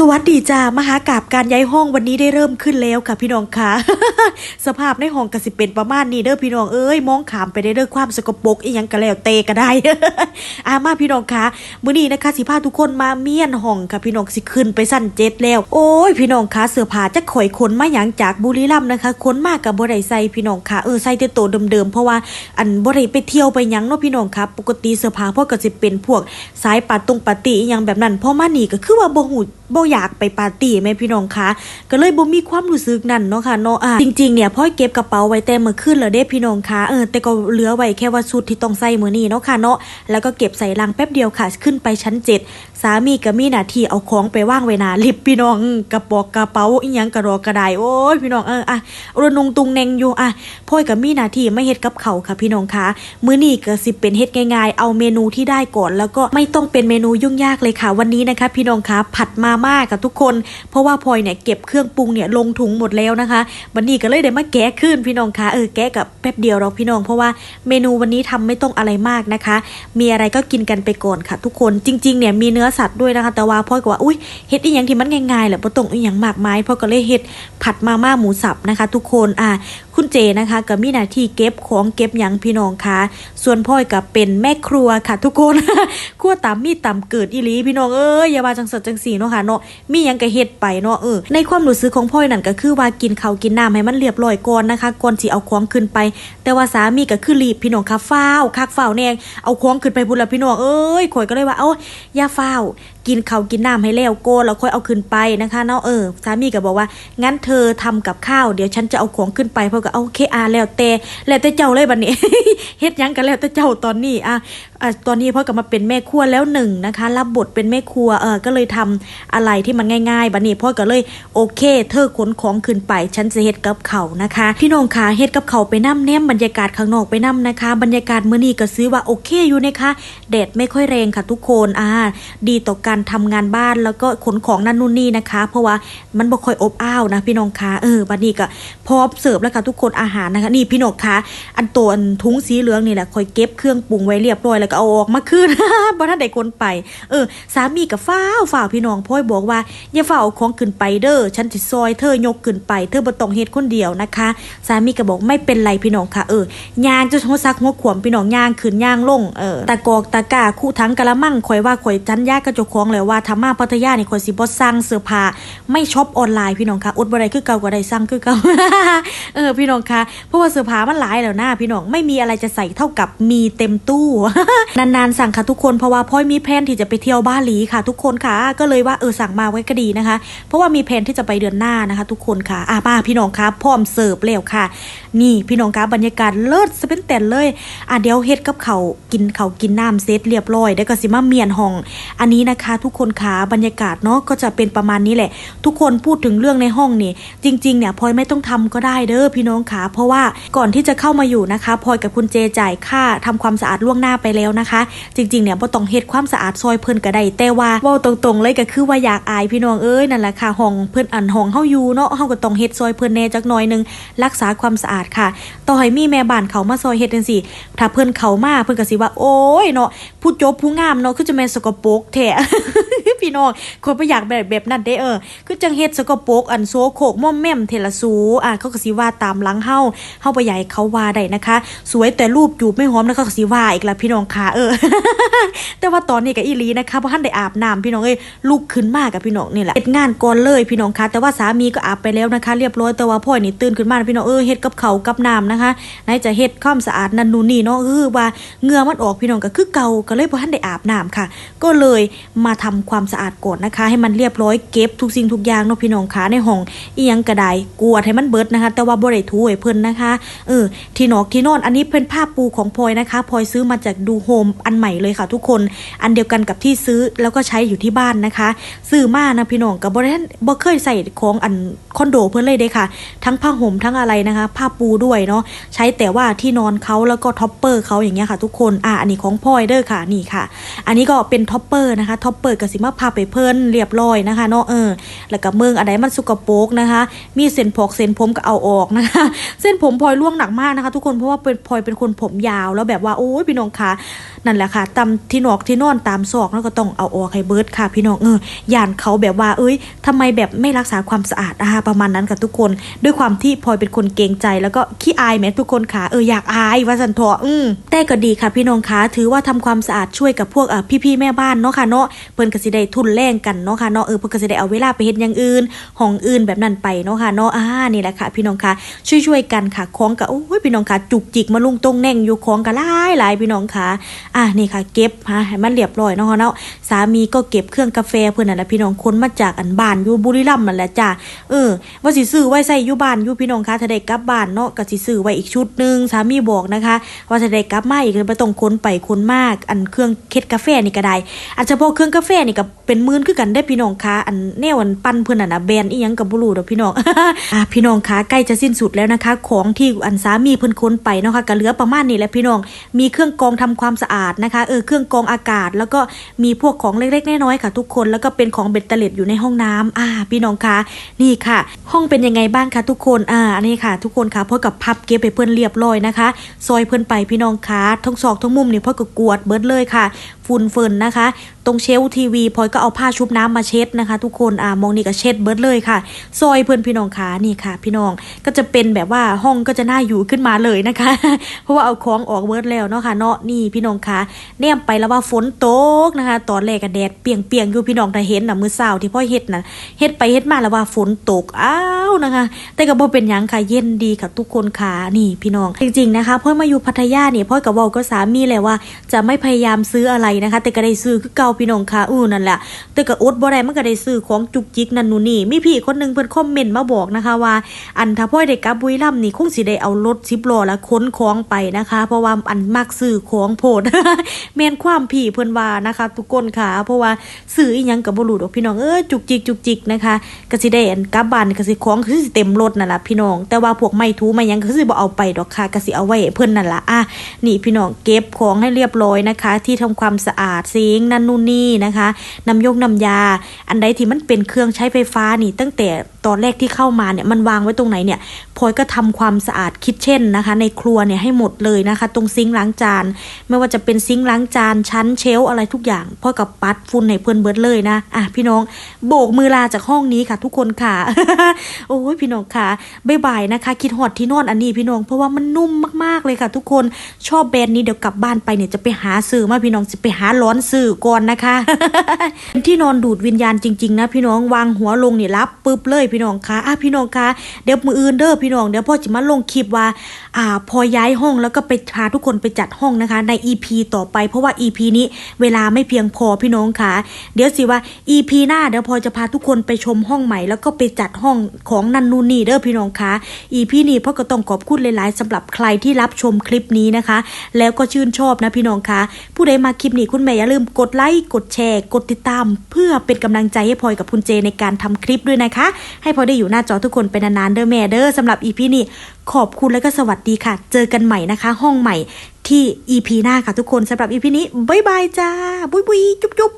สวัสดีจ้ามหากาบการย้ายห้องวันนี้ได้เริ่มขึ้นแล้วค่ะพี่น้องค่ะ สภาพในห้องกสิเป็นประมาณนี้เด้อพี่น้องเอ้ยมองขามไปได้เด้อความสกปรกอีหยังก็แล้วเตก็ได้ อามาพี่น้องค่ะมื้อนี้นะคะสิพาทุกคนมาเมียนห้องค่ะพี่น้องสิขึ้นไปสั้นเจ็ดแล้ว โอ้ยพี่น้องค่ะเสื้อผ้าจะข่อยขนมาหยังจากบุรีรัมย์นะคะขนมากกับบ่ได้ใส่พี่น้องค่ะเออใส่แต่โตวเดิมๆเพราะว่าอันบ่ได้ไปเที่ยวไปหยังเนาะพี่น้องค่ะปกติเสื้อผ้าพวกก็สิเป็นพวกสายปาตรงปาตี้อีหยังแบบนั้นพอมานี่ก็คือว่าบ่ฮู้บ่อยากไปปาร์ตี้แม่พี่น้องคะก็เลยบ่มีความรู้สึกนั่นเนาะค่ะเนาะอะจริงๆเนี่ยพ่อเก็บกระเป๋าไว้แต่เมื่อคืนแล้วเด้พี่น้องคะเออแต่ก็เหลือไว้แค่ว่าชุดที่ต้องใส่มื้อนี้เนาะค่ะเนาะแล้วก็เก็บใส่ลังแป๊บเดียวค่ะขึ้นไปชั้น 7 สามีก็มีหน้าที่เอาของไปวางไว้หน้าลิฟต์พี่น้องกระปอกกระเป๋าอีหยังกระรอกกระไดโอ้ยพี่น้องเอออะรนงตุงแนงอยู่อะพ่อยก็มีหน้าที่ไม่เฮ็ดกับเขาค่ะพี่น้องคะมื้อนี้ก็สิเป็นเฮ็ดง่ายๆ เอาเมนูที่ได้ก่อน แล้วก็ไม่ต้องเป็นเมนูยุ่งยากเลยค่ะ วันนี้นะคะ พี่น้องคะผัดมามากับทุกคน เพราะว่าพลอยเนี่ยเก็บเครื่องปรุงเนี่ยลงถุงหมดแล้วนะคะวันนี้ก็เลยได้มาแกะขึ้นพี่น้องคะเออแกะกับแป๊บเดียวเราพี่น้อง เพราะว่าเมนูวันนี้ทำไม่ต้องอะไรมากนะคะ มีอะไรก็กินกันไปก่อนค่ะ ทุกคนจริงๆเนี่ยมีเนื้อสัตว์ด้วยนะคะ แต่ว่าพ่อยก็ว่าอุ้ยเฮ็ดอีหยังที่มันง่ายๆแหละบ่ต้องอีหยังมากมายพ่อก็เลยเฮ็ดผัดมาม่าหมูสับนะคะ ทุกคนอะคุณเจนะคะก็มีหน้าที่เก็บของเก็บหยังพี่น้องคะส่วนพ่อยก็เป็นแม่ครัวค่ะ ทุกคนครัวตามมีตามเกิดอีหลีพี่น้องเอ้ยอย่าว่าจังสดจังสีเนาะค่ะเนาะมียังก็เฮ็ดไปเนาะเออในความรู้สึกของพ่อยนั่นก็คือว่ากินข้าวกินน้ำให้มันเรียบร้อยก่อนนะคะก่อนสิเอาของขึ้นไป แต่ว่าสามีก็คือรีบพี่น้องค่ะฟ้าวคักฟ้าวแนงเอาของขึ้นไปพุ่นละพี่น้องเอ้ยข่อยก็เลยว่าเอ้าอย่าฟ้าว กินเขากินน้ำให้แล้วโกนแล้วค่อยเอาขึ้นไปนะคะเนาะเออสามีก็บอกว่า งั้นเธอทำกับข้าวเดี๋ยวฉันจะเอาของขึ้นไปเพราะก็เอาโอเคอาแล้วแต่แล้วแต่เจ้าเลยบัดนี้เฮ็ดยังกันแล้วแต่เจ้าตอนนี้อะอะตอนนี้พ่อก็มาเป็นแม่ครัวแล้วหนึ่งนะคะ รับบทเป็นแม่ครัวเออก็เลยทำอะไรที่มันง่ายๆบัดนี้พ่อก็เลยโอเค เธอขนของขึ้นไป ฉันจะเฮ็ดกับเขานะคะ พี่น้องคะเฮ็ดกับเขาไปน้ำแนมบรรยากาศข้างนอกไปน้ำนะคะ บรรยากาศมื้อนี้ก็ซื้อว่าโอเคอยู่นะคะแดดไม่ค่อยแรงค่ะทุกคนอ่าดีต่อการทำงานบ้านแล้วก็ขนของนั่นนู่นนี่นะคะ เพราะว่ามันบ่ค่อยอบอ้าวนะพี่น้องคะเออบัดนี้ก็พร้อมเสิร์ฟแล้วค่ะทุกคนอาหารนะคะ นี่พี่น้องคะอันตัวอันถุงสีเหลืองนี่แหละคอยเก็บเครื่องปรุงไว้เรียบร้อยแล้วก็เอาออกมาคืนบ่ทันได้คนไป เออ สามีกับฟ้าวฝ่าพี่น้องพ่อยบอกว่าอย่าฝ่าเอาของขึ้นไปเด้อฉันสิซอยเธอยกขึ้นไปเธอบ่ต้องเฮ็ดคนเดียวนะคะ สามีก็บอกไม่เป็นไรพี่น้องค่ะเออย่างจนหัวซักหัวขวมพี่น้องย่างขึ้นย่างลงเออตะกอกตะก้าคู่ทั้งกะละมังข่อยว่าข่อยจันยากกระจกของแล้วว่าทำมาพัทยานี่ข่อยสิบ่สั่งเสื้อผ้าไม่ช็อปออนไลน์พี่น้องคะอุดบ่ได้คือเก่าก็ได้สั่งคือเก่าเออพี่น้องคะเพราะว่าเสื้อผ้ามันหลายแล้วนะพี่น้องไม่มีอะไรจะใส่เท่ากับมีเต็มตู้ นานๆสั่งค่ะทุกคนเพราะว่าพ่อยมีแผนที่จะไปเที่ยวบาหลีค่ะ ทุกคนค่ะ ก็เลยว่าเออสั่งมาไว้ก็ดีนะคะ เพราะว่ามีแผนที่จะไปเดือนหน้านะคะ ทุกคนค่ะอะมาพี่น้องคะพร้อมเสิร์ฟแล้วค่ะ นี่พี่น้องคะบรรยากาศเลิศสเป็นแต่นเลยอะเดี๋ยวเฮ็ดกับเขากินเขากินน้ำเซตเรียบร้อยเดี๋ยวก็สิมาเมียนห้อง อันนี้นะคะทุกคนคะบรรยากาศเนาะก็จะเป็นประมาณนี้แหละ ทุกคนพูดถึงเรื่องในห้องนี่จริงๆเนี่ยพลอยไม่ต้องทำก็ได้เด้อพี่น้องค่ะเพราะว่าก่อนที่จะเข้ามาอยู่นะคะพลอยกับคุณเจจ่ายค่าทำความสะอาดล่วงหน้าไปแล้วนะคะ จริงๆเนี่ยบ่ต้องเฮ็ดความสะอาดซอยเพิ่นก็ได้แต่ว่าว้าตรงๆเลยก็คือว่าอยากอายพี่น้องเอ้ยนั่นแหละค่ะห้องเพิ่นอันห้องเฮาอยู่เนาะเฮาก็ต้องเฮ็ดซอยเพิ่นแน่จักหน่อยหนึงรักษาความสะอาดค่ะ ต่อให้มีแม่บ้านเขามาซอยเฮ็ดจังซี่ถ้าเพิ่นเขามาเพิ่นก็สิว่าโอ้ยเนาะผู้จบผู้งามเนาะคือจะแม่นสกปรกแท้พี่น้องคนบ่อยากแบบแบบนั้นเด้เออ คือจังเฮ็ดสกปรกอันโซโคกม่อมแม่มเทละสูอะเขาก็สิว่าตามหลังเฮาเฮาบ่ให้เขาว่าได้นะคะ สวยแต่รูปจูบไม่หอมแล้วเขาก็สิว่าอีกละพี่น้องค่ะเออ แต่ว่าตอนนี้ก็อีลีนะคะเพราะท่านได้อาบน้ำพี่น้องเอ้ยลุกขึ้นมากับพี่น้องนี่แหละเฮ็ดงานก่อนเลยพี่น้องคะแต่ว่าสามีก็อาบไปแล้วนะคะ เรียบร้อยแต่ว่าพ่อนี่ตื่นขึ้นมาพี่น้องเออเฮ็ดกับเขากับน้ำนะคะไหนจะเฮ็ดความสะอาดนันนูนี่เนาะคือว่าเหงื่อมันออกพี่น้องก็คือเก่าก็เลยบ่ทันได้อาบน้ำค่ะ ก็เลยมาทำความสะอาดก่อนนะคะ ให้มันเรียบร้อยเก็บทุกสิ่งทุกอย่างเนาะพี่น้องคะในห้องเอียงก็ไดกวดให้มันเบิดนะคะ แต่ว่าบ่ได้ถูให้เพิ่นนะคะเออที่นอกที่นอนอันนี้เป็นผ้าปูของพลอยนะคะพลอยซื้อมาจากดูโฮมอันใหม่เลยค่ะทุกคนอันเดียวกันกับที่ซื้อแล้วก็ใช้อยู่ที่บ้านนะคะ ซื้อมานะพี่น้องกับบ่ได้บ่เคยใส่ของอันคอนโดเพิ่นเลยเด้ค่ะ ทั้งผ้าห่มทั้งอะไรนะคะ ผ้าปูด้วยเนาะใช้แต่ว่าที่นอนเขาแล้วก็ท็อปเปอร์เขาอย่างเงี้ยค่ะทุกคนอะอันนี้ของพลอยเด้อค่ะนี่ค่ะ อันนี้ก็เป็นท็อปเปอร์นะคะท็อปเปิดก็สิมาพับไปเพิ่นเรียบร้อยนะคะเนาะเออแล้วก็เมืองอะไรมันสุกโปกนะคะ มีเส้นพอกเส้นผมก็เอาออกนะคะ เส้นผมพลอยร่วงหนักมากนะคะ ทุกคนเพราะว่าเป็นพลอยเป็นคนผมยาวแล้วแบบว่าโอ้ยพี่น้องคะนั่นแหละค่ะตำที่นอกที่นอนตามซอกแล้วก็ต้องเอาออกให้เบิร์ดค่ะ พี่น้องเออย่านเขาแบบว่า เอ้ยทำไมแบบไม่รักษาความสะอาดนะคะประมาณนั้นกับทุกคน ด้วยความที่พลอยเป็นคนเกรงใจ แล้วก็ขี้อายแม้ทุกคนค่ะเอออยากอายว่าสันทอะอืมแต่ก็ดีค่ะพี่น้องคะถือว่าทำความสะอาดช่วยกับพวกเอ่พี่ๆแม่บ้านเนาะค่ะเนาะเพิ่นก็สิได้ทุนแรงกันเนาะค่ะเนาะเออเพิ่นก็สิได้เอาเวลาไปเฮ็ดอย่างอื่นห้องอื่นแบบนั้นไปเนาะค่ะเนาะอ่านี่แหละค่ะพี่น้องค่ะช่วยๆกันค่ะของก็โอ้ยพี่น้องค่ะจุกจิกมาลุงตรงแน่งอยู่ของก็หลายหลายพี่น้องค่ะอะนี่ค่ะเก็บฮะให้มันเรียบร้อยเนาะค่ะเนาะสามีก็เก็บเครื่องกาแฟเพิ่อนนั่นแหละพี่น้องคนมาจากอันบ้านอยู่บุรีรัมย์นั่นแหละจ้ะเออว่าสิซื้อไว้ใส่อยู่บ้านอยู่พี่น้องค่ะถ้าได้กลับบ้านเนาะก็สิซื้อไว้อีกชุดหนึงสามีบอกนะคะ ว่าจะได้กลับมาอีกเลยบ่ต้องค้นไปค้นมาก อันเครื่องเค็ดกาแฟนี่ก็ได้อาจจะพอเครื่องกาแฟนี่ก็เป็นมื่นคือกันได้พี่น้องคะอันแนวอันปั้นเพิ่นน่ะนะแบรนด์อีหยังก็บ่รู้ดอกพี่น้องอะพี่น้องคะใกล้จะสิ้นสุดแล้วนะคะ ของที่อันสามีเพิ่นค้นไปเนาะค่ะก็เหลือประมาณนี้แหละพี่น้อง มีเครื่องกรองทำความสะอาดนะคะเออเครื่องกรองอากาศ แล้วก็มีพวกของเล็กๆน้อยๆค่ะ ทุกคนแล้วก็เป็นของเบ็ดเตล็ดอยู่ในห้องน้ำอ่าพี่น้องคะนี่ค่ะ ห้องเป็นยังไงบ้างคะทุกคนอ่าอันนี้ค่ะ ทุกคนคะพอกับพับเก็บไปเพิ่อนเรียบร้อยนะคะ ซอยเพิ่อนไปพี่น้องคะทั้งศอกทั้งมุมนี่พอก็กวาดเบิดเลยค่ะ ฝุ่นเฟินนะคะ ตรงเชลฟ์ทีวีพลอยก็เอาผ้าชุบน้ำมาเช็ดนะคะ ทุกคนอ่ามองนี่ก็เช็ดเบิร์ดเลยค่ะ ซอยเพื่อนพี่น้องคะนี่ค่ะ พี่น้องก็จะเป็นแบบว่าห้องก็จะน่าอยู่ขึ้นมาเลยนะคะ เพราะว่าเอาของออกเบิร์ดแล้วเนาะค่ะเนาะนี่พี่น้องคะแนมไปแล้วว่าฝนตกนะคะ ตอนแรกก็แดดเปรียงๆอยู่พี่น้องถ้าเห็นน่ะมือเช้าที่พ่อเฮ็ดน่ะเฮ็ดไปเฮ็ดมาแล้วว่าฝนตกอ้าวนะคะ แต่ก็บ่เป็นยังค่ะเย็นดีค่ะทุกคนค่ะนี่พี่น้องจริงๆนะคะพ่อมาอยู่พัทยาเนี่ยพ่อกับว้าก็สามีแหละว่า จะไม่พยายามซื้ออะไรนะคะ แต่ก็ได้ซื้อคือเก่าพี่น้องค่ะอู้นั่นแหละแต่ก็อดบ่ได้มันก็ได้ซื้อของจุกจิกนั่นนู่นนี่มีพี่คนหนึงเพิ่นคอมเมนต์มาบอกนะคะว่า อันถ้าพ่อได้กลับบุรีรัมย์นี่คงสิได้เอารถ10ล้อแล้วขนของไปนะคะ เพราะว่าอันมักซื้อของโพดแม่นความพี่เพิ่นว่านะคะ ทุกคนค่ะ เพราะว่าซื้ออีหยังก็บ่รู้ดอกพี่น้องเอ้ยจุกจิกจุกจิกนะคะก็สิได้อันกลับบ้านก็สิของคือสิเต็มรถนั่นแหละพี่น้อง แต่ว่าพวกไม้ถูไม้หยังก็สิบ่เอาไปดอกค่ะก็สิเอาไว้เพิ่นนั่นล่ะอะนี่พี่น้องเก็บของให้เรียบร้อยนะคะ ที่ทำความสะอาดซิงนั่นนู่นนี่นะคะน้ำยกน้ำยา อันใดที่มันเป็นเครื่องใช้ไฟฟ้านี่ ตั้งแต่ตอนแรกที่เข้ามาเนี่ยมันวางไว้ตรงไหนเนี่ยพลอยก็ทำความสะอาดคิดเช่นนะคะ ในครัวเนี่ยให้หมดเลยนะคะ ตรงซิงล้างจาน ไม่ว่าจะเป็นซิงล้างจานชั้นเชลอะไรทุกอย่างพ่อกับปัดฝุ่นในเพื่อนเบิร์ดเลยนะอะพี่น้องโบกมือลาจากห้องนี้ค่ะ ทุกคนค่ะ โอ้ยพี่น้องค่ะบ๊ายบายนะคะ คิดฮอดที่นอนอันนี้พี่น้องเพราะว่ามันนุ่มมากๆเลยค่ะ ทุกคนชอบแบรนด์นี้เดี๋ยวกลับบ้านไปเนี่ยจะไปหาซื้อมาพี่น้องจะไปหาร้อนซื้อก่อนนะคะเป็นที่นอนดูดวิญญาณจริงๆนะพี่น้องวางหัวลงเนี่ยรับปึ๊บเลยพี่น้องคะอะพี่น้องคะเดี๋ยวมืออื่นเด้อพี่น้องเดี๋ยวพ่อจะมาลงคลิปว่า อ่า พอย้ายห้องแล้วก็ไปพาทุกคนไปจัดห้องนะคะ ใน EP ต่อไปเพราะว่า EP นี้เวลาไม่เพียงพอพี่น้องคะเดี๋ยวสิว่า EP หน้าเดี๋ยวพอจะพาทุกคนไปชมห้องใหม่แล้วก็ไปจัดห้องของนันนูนี่เด้อพี่น้องคะ EP นี้พ่อก็ต้องขอบคุณหลายๆสำหรับใครที่รับชมคลิปนี้นะคะ แล้วก็ชื่นชอบนะพี่น้องคะผู้ใดมาคลิปนี้คุณแม่อย่าลืมกดไลค์กดแชร์ กดติดตาม เพื่อเป็นกำลังใจให้พลอยกับคุณเจในการทำคลิปด้วยนะคะ ให้พลอยได้อยู่หน้าจอทุกคนเป็นนานๆเด้อแม่เด้อสำหรับอีพีนี้ขอบคุณและก็สวัสดีค่ะ เจอกันใหม่นะคะ ห้องใหม่ที่อีพีหน้าค่ะทุกคนสำหรับอีพีนี้บ๊ายบายจ้าบุยบุยจุ๊บจุ๊บ